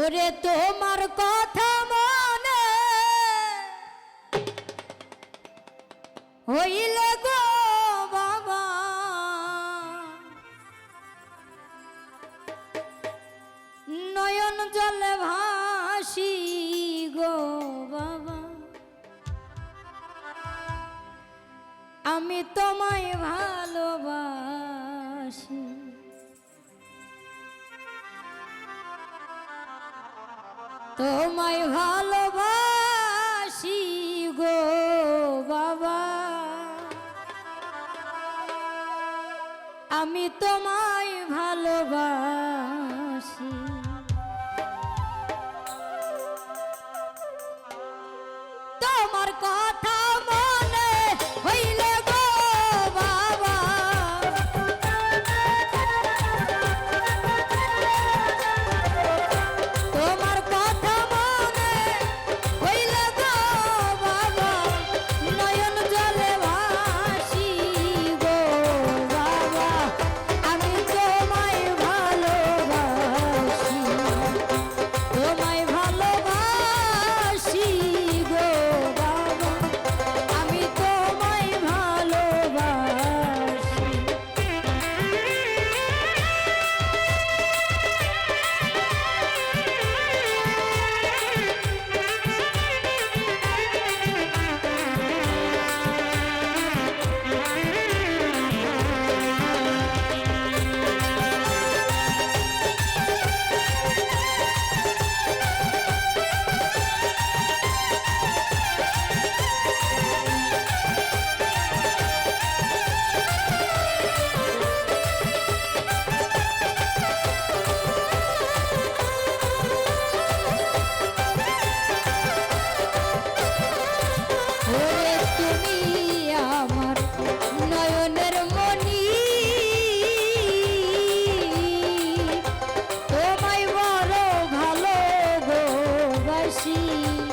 ওরে তোমার কথা মনে। হইল গো বাবা। নয়ন জলে ভাসি গো বাবা। আমি তোমায় ভালোবাসি তোমায় ভালোবাসি গো বাবা। আমি তোমার see.